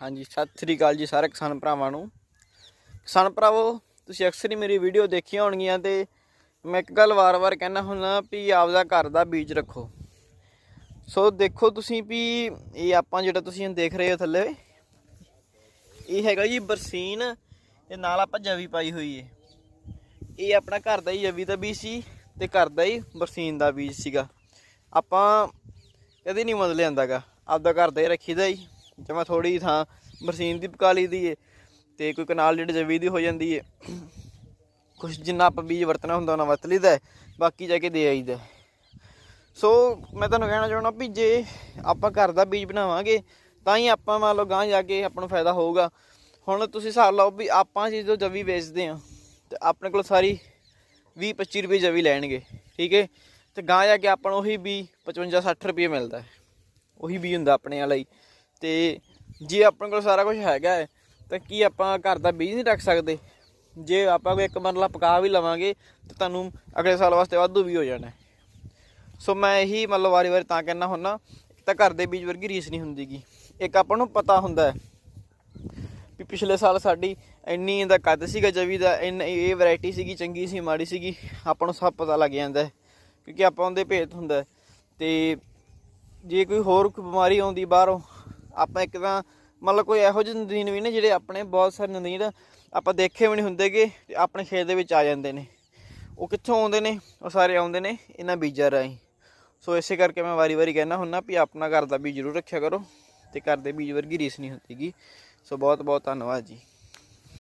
ਹਾਂਜੀ, ਸਤਿ ਸ੍ਰੀ ਅਕਾਲ ਜੀ ਸਾਰੇ ਕਿਸਾਨ ਭਰਾਵਾਂ ਨੂੰ। ਕਿਸਾਨ ਭਰਾਵੋ, ਤੁਸੀਂ ਅਕਸਰ ਹੀ ਮੇਰੀ ਵੀਡੀਓ ਦੇਖੀਆਂ ਹੋਣਗੀਆਂ ਤੇ ਮੈਂ ਇੱਕ ਗੱਲ ਵਾਰ-ਵਾਰ ਕਹਿਣਾ ਹੁੰਦਾ ਵੀ ਆਪਦਾ ਘਰ ਦਾ ਬੀਜ ਰੱਖੋ। ਸੋ ਦੇਖੋ ਤੁਸੀਂ ਵੀ ਇਹ ਆਪਾਂ ਜਿਹੜਾ ਤੁਸੀਂ ਦੇਖ ਰਹੇ ਹੋ ਥੱਲੇ, ਇਹ ਹੈਗਾ ਜੀ ਬਰਸੀਨ ਤੇ ਨਾਲ ਆਪਾਂ ਜਵੀ ਪਾਈ ਹੋਈ ਏ। ਇਹ ਆਪਣਾ ਘਰ ਦਾ ਹੀ ਜਵੀ ਦਾ ਬੀਜ ਸੀ ਤੇ ਘਰ ਦਾ ਹੀ ਬਰਸੀਨ ਦਾ ਬੀਜ ਸੀਗਾ। ਆਪਾਂ ਕਦੇ ਨਹੀਂ ਮੁੱਲ ਲਿਆਂਦਾਗਾ, ਆਪਦਾ ਘਰ ਦਾ ਹੀ ਰੱਖੀਦਾ ਹੀ ਜਮਾ ਥੋੜੀ ਥਾਂ ਬਰਸੀਨ ਦੀ ਪਕਾ ਲਈ ਦੀ ਏ ਤੇ ਕੋਈ ਕਨਾਲ ਜਿਹੜੀ ਜਵੀ ਦੀ ਹੋ ਜਾਂਦੀ ਏ। ਕੁਛ ਜਿੰਨਾ ਆਪਾਂ ਬੀਜ ਵਰਤਣਾ ਹੁੰਦਾ ਉਹਨਾਂ ਵਰਤ ਲਈਦਾ ਹੈ, ਬਾਕੀ ਜਾ ਕੇ ਦੇ ਆਈਦਾ ਸੋ ਮੈਂ ਤੁਹਾਨੂੰ ਕਹਿਣਾ ਚਾਹੁੰਦਾ ਵੀ ਜੇ ਆਪਾਂ ਘਰ ਦਾ ਬੀਜ ਬਣਾਵਾਂਗੇ ਤਾਂ ਹੀ ਆਪਾਂ ਮੰਨ ਲਓ ਗਾਂ ਜਾ ਕੇ ਆਪਾਂ ਨੂੰ ਫਾਇਦਾ ਹੋਊਗਾ। ਹੁਣ ਤੁਸੀਂ ਹਿਸਾਬ ਲਾਓ ਵੀ ਆਪਾਂ ਚੀਜ਼ ਤੋਂ ਜਵੀ ਵੇਚਦੇ ਆ ਤੇ ਆਪਣੇ ਕੋਲ ਸਾਰੀ 20 25 ਰੁਪਏ ਜਵੀ ਲੈਣਗੇ ਠੀਕ ਹੈ ਤੇ ਗਾਂ ਜਾ ਕੇ ਆਪਾਂ ਨੂੰ ਉਹੀ ਵੀ 55 60 ਰੁਪਏ ਮਿਲਦਾ ਉਹੀ ਵੀ ਹੁੰਦਾ ਆਪਣੇ ਵਾਲਾ ਹੀ। ਤੇ ਜੇ ਆਪਣੇ ਕੋਲ ਸਾਰਾ ਕੁਝ ਹੈਗਾ ਹੈ, ਤਾਂ ਕੀ ਆਪਾਂ ਘਰ ਦਾ ਬੀਜ ਨਹੀਂ ਰੱਖ ਸਕਦੇ? ਜੇ ਆਪਾਂ ਕੋਈ ਇੱਕ ਮਰਲਾ ਪਕਾ ਵੀ ਲਵਾਂਗੇ, ਤਾਂ ਤੁਹਾਨੂੰ ਅਗਲੇ ਸਾਲ ਵਾਸਤੇ ਵਾਧੂ ਵੀ ਹੋ ਜਾਣਾ ਸੋ ਮੈਂ ਇਹੀ ਮਤਲਬ ਵਾਰੀ-ਵਾਰੀ ਤਾਂ ਕਹਿਣਾ ਹੁੰਨਾ, ਇੱਕ ਤਾਂ ਘਰ ਦੇ ਬੀਜ ਵਰਗੀ ਰੀਸ ਨਹੀਂ ਹੁੰਦੀਗੀ। ਇੱਕ ਆਪਾਂ ਨੂੰ ਪਤਾ ਹੁੰਦਾ ਹੈ ਵੀ ਪਿਛਲੇ ਸਾਲ ਸਾਡੀ ਇੰਨੀ ਇਹਦਾ ਕੱਦ ਸੀਗਾ, ਜਵੀ ਦਾ, ਇੰਨ ਇਹ ਵੈਰਾਈਟੀ ਸੀਗੀ, ਚੰਗੀ ਸੀ, ਮਾੜੀ ਸੀਗੀ, ਆਪਾਂ ਨੂੰ ਸਭ ਪਤਾ ਲੱਗ ਜਾਂਦਾ ਕਿਉਂਕਿ ਆਪਾਂ ਉਹਦੇ ਭੇਤ ਹੁੰਦਾ ਹੈ। ਤੇ ਜੇ ਕੋਈ ਹੋਰ ਕੋਈ ਬਿਮਾਰੀ ਆਉਂਦੀ ਬਾਹਰੋਂ ਆਪਾਂ ਇੱਕ ਤਾਂ ਮਤਲਬ ਕੋਈ ਇਹੋ ਜਿਹੇ ਨਦੀਨ ਵੀ ਨੇ ਜਿਹੜੇ ਆਪਣੇ ਬਹੁਤ ਸਾਰੇ ਨਦੀਨ ਆਪਾਂ ਦੇਖੇ ਵੀ ਨਹੀਂ ਹੁੰਦੇਗੇ ਤੇ ਆਪਣੇ ਖੇਤ ਦੇ ਵਿੱਚ ਆ ਜਾਂਦੇ ਨੇ। ਉਹ ਕਿੱਥੋਂ ਆਉਂਦੇ ਨੇ? ਉਹ ਸਾਰੇ ਆਉਂਦੇ ਨੇ ਇਹਨਾਂ ਬੀਜਾਂ ਰਾਹੀਂ। ਸੋ ਇਸੇ ਕਰਕੇ ਮੈਂ ਵਾਰੀ-ਵਾਰੀ ਕਹਿਣਾ ਹੁੰਨਾ ਵੀ ਆਪਣਾ ਘਰ ਦਾ ਬੀਜ ਜ਼ਰੂਰ ਰੱਖਿਆ ਕਰੋ ਤੇ ਘਰ ਦੇ ਬੀਜ ਵਰਗੀ ਰੀਸ ਨਹੀਂ ਹੁੰਦੀਗੀ। ਸੋ ਬਹੁਤ ਬਹੁਤ ਧੰਨਵਾਦ ਜੀ।